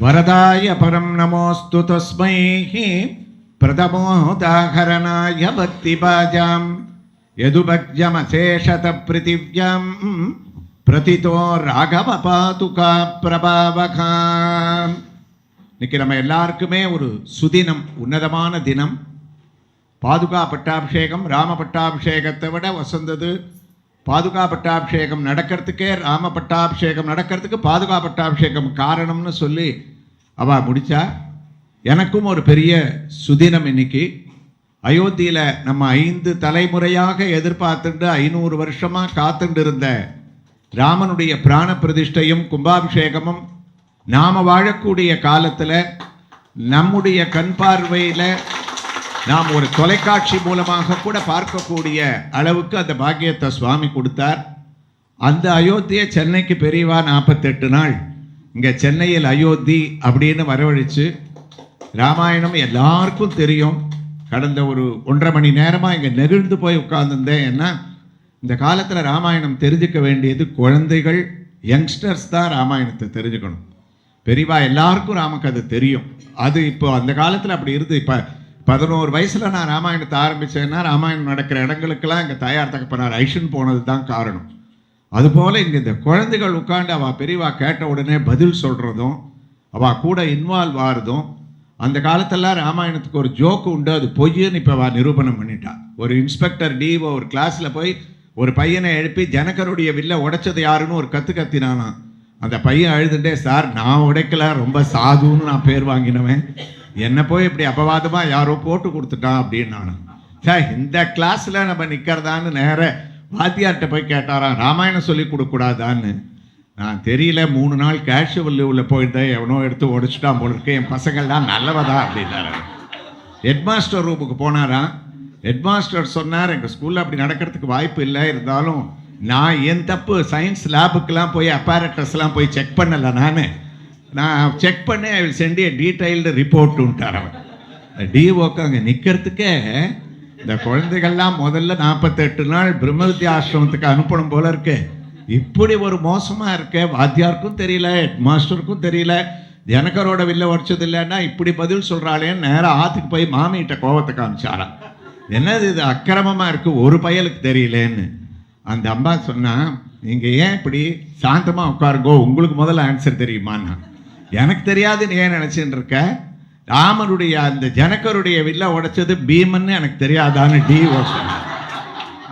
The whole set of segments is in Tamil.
वरदाय परं नमोऽस्तु तस्मै प्रथमोदाहरणाय भक्तिपाजां यदुभज्यमशेषतपृथिव्यां प्रतितो ராகவ பாதுகா பிரபாவகா இன்னைக்கு நம்ம எல்லாருக்குமே ஒரு சுதினம் உன்னதமான தினம் பாதுகா பட்டாபிஷேகம் ராம பட்டாபிஷேகத்தை விட வசந்தது பாதுகா பட்டாபிஷேகம் நடக்கிறதுக்கே ராம பட்டாபிஷேகம் நடக்கிறதுக்கு பாதுகா பட்டாபிஷேகம் காரணம்னு சொல்லி அவா முடிச்சா? எனக்கும் ஒரு பெரிய சுதினம் இன்னைக்கு. அயோத்தியில் நம்ம ஐந்து தலைமுறையாக எதிர்பார்த்துட்டு ஐநூறு வருஷமாக காத்துட்டு இருந்த ராமனுடைய பிராண பிரதிஷ்டையும் கும்பாபிஷேகமும் நாம் வாழக்கூடிய காலத்தில் நம்முடைய கண் பார்வையில் நாம் ஒரு தொலைக்காட்சி மூலமாக கூட பார்க்கக்கூடிய அளவுக்கு அந்த பாக்கியத்தை சுவாமி கொடுத்தார். அந்த அயோத்தியை சென்னைக்கு பெரியவா நாற்பத்தெட்டு நாள். இங்கே சென்னையில் அயோத்தி அப்படின்னு வரவழைச்சு ராமாயணம் எல்லாருக்கும் தெரியும். கடந்த ஒரு ஒன்றரை மணி நேரமாக இங்கே நெகிழ்ந்து போய் உட்கார்ந்துருந்தேன். ஏன்னா இந்த காலத்தில் ராமாயணம் தெரிஞ்சுக்க வேண்டியது குழந்தைகள் யங்ஸ்டர்ஸ் தான் ராமாயணத்தை தெரிஞ்சுக்கணும். பெரியவா எல்லாருக்கும் ராமக்கதை தெரியும். அது இப்போ அந்த காலத்தில் அப்படி இருந்து இப்போ பதினோரு வயசில் நான் ராமாயணத்தை ஆரம்பித்தேன்னா ராமாயணம் நடக்கிற இடங்களுக்கெல்லாம் இங்கே தயார் தகப்பனார் ஐஷன் போனது தான் காரணம். அதுபோல் இங்கே இந்த குழந்தைகள் உட்காந்து அவள் பெரியவா கேட்ட உடனே பதில் சொல்கிறதும் அவள் கூட இன்வால்வ் ஆகிறதும் அந்த காலத்தெல்லாம் ராமாயணத்துக்கு ஒரு ஜோக்கு உண்டு அது பொய்ன்னு இப்போ அவள் நிரூபணம் பண்ணிட்டா. ஒரு இன்ஸ்பெக்டர் டிஓ ஒரு கிளாஸில் போய் ஒரு பையனை எழுப்பி ஜனகருடைய வில்ல உடைச்சது யாருன்னு ஒரு கற்று கத்தினானாம். அந்த பையன் அழுதுட்டே சார் நான் உடைக்கல ரொம்ப சாதுன்னு நான் பேர் வாங்கினவன். என்னை போய் இப்படி அபவாதமாக யாரோ போட்டு கொடுத்துட்டான் அப்படின்னு நான் சார் இந்த கிளாஸில் நம்ம நிற்கிறதான்னு நேர வாத்தியார்கிட்ட போய் கேட்டாராம் ராமாயணம் சொல்லி கொடுக்கூடாதான்னு நான் தெரியல மூணு நாள் கேஷுவல் லீவில் போயிருந்தேன் எவனோ எடுத்து உடைச்சிட்டான் போல இருக்கு. என் பசங்கள்லாம் நல்லவதா? அப்படின்னாரு. ஹெட்மாஸ்டர் ரூமுக்கு போனாராம் ஹெட்மாஸ்டர் சொன்னார் எங்கள் ஸ்கூலில் அப்படி நடக்கிறதுக்கு வாய்ப்பு இல்லை. இருந்தாலும் நான் என் தப்பு. சயின்ஸ் லேபுக்கெலாம் போய் அப்பாரட்டஸ்லாம் போய் செக் பண்ணலை நான். நான் செக் பண்ணி I will send a detailed ரிப்போர்ட்டுன்ட்டார் அவன் டிஓக்கு அங்கே நிற்கிறதுக்கே இந்த குழந்தைகள்லாம் முதல்ல நாற்பத்தெட்டு நாள் பிரம்மவித்யா ஆசிரமத்துக்கு அனுப்பணும் போல இருக்கு. இப்படி ஒரு மோசமாக இருக்கே. வாத்தியாருக்கும் தெரியல ஹெட் மாஸ்டருக்கும் தெரியல. தினகரோட வில்ல உடச்சது இல்லைன்னா இப்படி பதில் சொல்கிறாளேன்னு நேராக ஆற்றுக்கு போய் மாமிகிட்ட கோபத்தை காமிச்சாராம் என்னது இது அக்கிரமமாக இருக்குது ஒரு பயலுக்கு தெரியலேன்னு. அந்த அம்மா சொன்னால் நீங்கள் ஏன் இப்படி சாந்தமாக உட்காருங்கோ உங்களுக்கு முதல்ல ஆன்சர் தெரியுமான்னா? எனக்கு தெரியாது நீ ஏன் நினச்சின்னு இருக்க? ராமனுடைய அந்த ஜனக்கருடைய வில்ல உடைச்சது பீமன்னு எனக்கு தெரியாதான்னு டி சொன்னார்.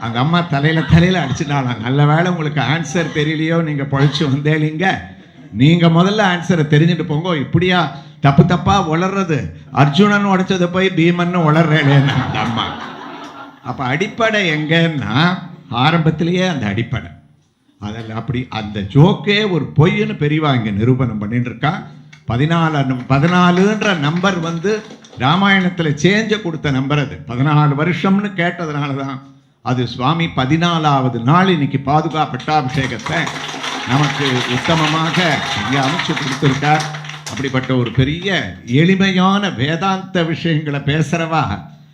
அந்த அம்மா தலையில தலையில அடிச்சுட்டாலாம் நல்ல வேளை உங்களுக்கு ஆன்சர் தெரியலையோ நீங்க பழிச்சு வந்தேலிங்க. நீங்க முதல்ல ஆன்சரை தெரிஞ்சுட்டு போங்க. இப்படியா தப்பு தப்பா உளர்றது. அர்ஜுனன் உடைச்சது போய் பீமன்னு உளறேன்னு அந்த அம்மா. அப்ப அடிப்படை எங்கன்னா ஆரம்பத்திலேயே அந்த அடிப்படை. அதில் அப்படி அந்த ஜோக்கே ஒரு பொய்ன்னு பெரியவா இங்கே நிரூபணம் பண்ணிட்டு இருக்கான் பதினாலு நம்- பதினாலுன்ற நம்பர் வந்து ராமாயணத்தில் சேஞ்ச கொடுத்த நம்பர் அது. பதினாலு வருஷம்னு கேட்டதுனால தான் அது சுவாமி பதினாலாவது நாள் இன்னைக்கு பாதுகா பட்டாபிஷேகத்தை நமக்கு உத்தமமாக இங்கே அமைச்சு கொடுத்துருக்கார். அப்படிப்பட்ட ஒரு பெரிய எளிமையான வேதாந்த விஷயங்களை பேசுகிறவா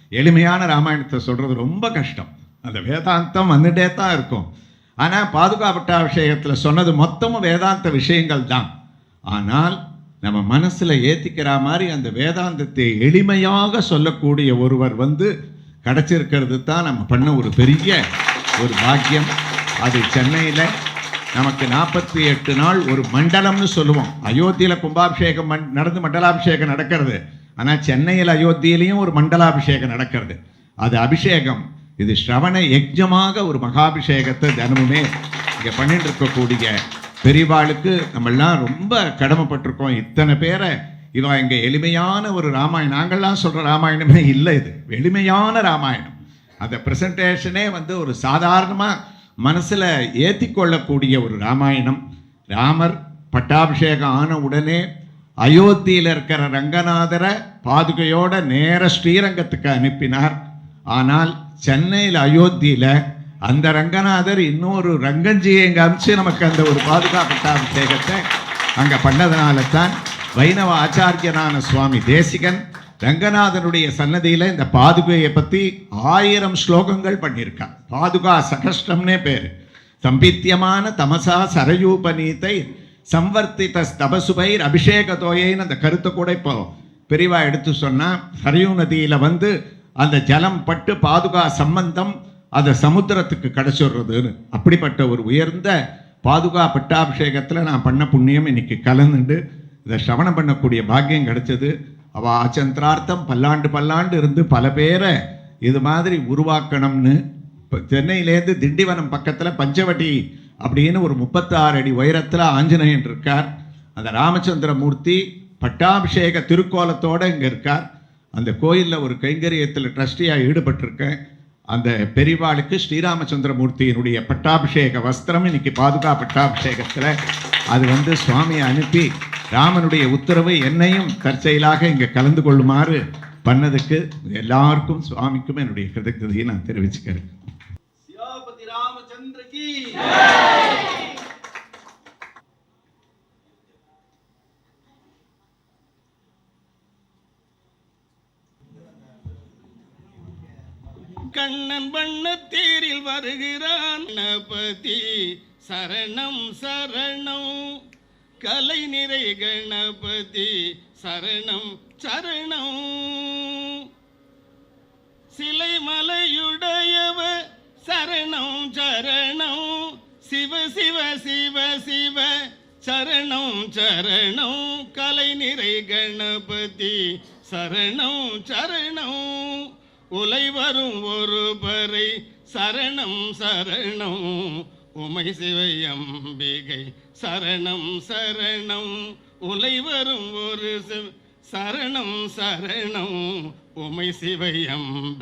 எளிமையான ராமாயணத்தை சொல்கிறது ரொம்ப கஷ்டம். அந்த வேதாந்தம் வந்துட்டே தான் இருக்கும். ஆனால் பாதுகாப்பட்ட பட்டாபிஷேகத்தில் சொன்னது மொத்தமும் வேதாந்த விஷயங்கள் தான் ஆனால் நம்ம மனசில் ஏற்றிக்கிற மாதிரி அந்த வேதாந்தத்தை எளிமையாக சொல்லக்கூடிய ஒருவர் வந்து கிடச்சிருக்கிறது தான் நம்ம பண்ண ஒரு பெரிய ஒரு பாக்கியம். அது சென்னையில் நமக்கு நாற்பத்தி எட்டு நாள் ஒரு மண்டலம்னு சொல்லுவோம். அயோத்தியில் கும்பாபிஷேகம் மண்- நடந்து மண்டலாபிஷேகம் நடக்கிறது. ஆனால் சென்னையில் அயோத்தியிலையும் ஒரு மண்டலாபிஷேகம் நடக்கிறது. அது அபிஷேகம். இது ஸ்ரவண யஜ்ஞமாக ஒரு மகாபிஷேகத்தை தினமுமே இங்கே பண்ணிட்டு இருக்கக்கூடிய பெரியவாளுக்கு நம்மெல்லாம் ரொம்ப கடமைப்பட்டிருக்கோம். இத்தனை பேரை இவன் இங்கே எளிமையான ஒரு ராமாயணம் நாங்கள்லாம் சொல்கிற ராமாயணமே இல்லை இது. எளிமையான ராமாயணம். அந்த ப்ரெசன்டேஷனே வந்து ஒரு சாதாரணமாக மனசில் ஏற்றிக்கொள்ளக்கூடிய ஒரு ராமாயணம். ராமர் பட்டாபிஷேகம் ஆன உடனே அயோத்தியில் இருக்கிற ரங்கநாதரை பாதுகையோட நேர ஸ்ரீரங்கத்துக்கு அனுப்பினார். ஆனால் சென்னையில் அயோத்தியில் அந்த ரங்கநாதர் இன்னொரு ரங்கஞ்சியை இங்கே நமக்கு அந்த ஒரு பாதுகாப்பு அபிஷேகத்தை அங்கே பண்ணதுனால தான் வைணவ ஆச்சாரியனான சுவாமி தேசிகன் ரங்கநாதனுடைய சன்னதியில் இந்த பாதுகையை பற்றி ஆயிரம் ஸ்லோகங்கள் பண்ணியிருக்கான். பாதுகா சகஷ்டம்னே பேர். சம்பித்தியமான தமசா சரயூபநீத்தை சம்வர்த்தித தபசுபைர் அபிஷேக தோயைன்னு அந்த கருத்தை கூட இப்போ பெரிவா எடுத்து சொன்னால் சரயூ நதியில் வந்து அந்த ஜலம் பட்டு பாதுகா சம்பந்தம் அதை சமுத்திரத்துக்கு கிடைச்சிடுறதுன்னு அப்படிப்பட்ட ஒரு உயர்ந்த பாதுகா பட்டாபிஷேகத்தில் நான் பண்ண புண்ணியம் இன்னைக்கு கலந்துண்டு. இதை சிரவணம் பண்ணக்கூடிய பாக்கியம் கிடைச்சது. அவ ஆச்சந்திரார்த்தம் பல்லாண்டு பல்லாண்டு இருந்து பல பேரை இது மாதிரி உருவாக்கணும்னு இப்போ சென்னையிலேருந்து திண்டிவனம் பக்கத்தில் பஞ்சவட்டி அப்படின்னு ஒரு முப்பத்தாறு அடி உயரத்தில் ஆஞ்சநேயன் இருக்கார். அந்த ராமச்சந்திரமூர்த்தி பட்டாபிஷேக திருக்கோலத்தோடு இங்கே இருக்கார். அந்த கோயிலில் ஒரு கைங்கரியத்தில் ட்ரஸ்டியாக ஈடுபட்டிருக்கேன். அந்த பெரிவாளுக்கு ஸ்ரீராமச்சந்திரமூர்த்தியினுடைய பட்டாபிஷேக வஸ்திரம் இன்னைக்கு பாதுகா பட்டாபிஷேகத்தில் அது வந்து சுவாமியை அனுப்பி ராமனுடைய உத்தரவு என்னையும் தற்செயலாக இங்கே கலந்து கொள்ளுமாறு பண்ணதுக்கு எல்லாருக்கும் சுவாமிக்கும் என்னுடைய கிருதಜ್ಞதையை நான் தெரிவிச்சுக்கிறேன். கண்ணன் வண்ணத்தேரில் வருகிறான். கணபதி சரணம் சரணம். கலை நிறை கணபதி சரணம் சரணம். சிலை மலையுடையவ சரணம் சரணம். சிவ சிவ சிவ சிவ சரணம் சரணம். கலை நிறை கணபதி சரணம் சரணம். உலை வரும் ஒருவரை சரணம் சரணம். உமை சிவையம்பிகை சரணம் சரணம். உலை வரும் ஒரு சரணம் சரணம். உமை சிவையம்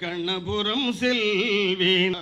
கண்ணபுரம் செல்வேன்.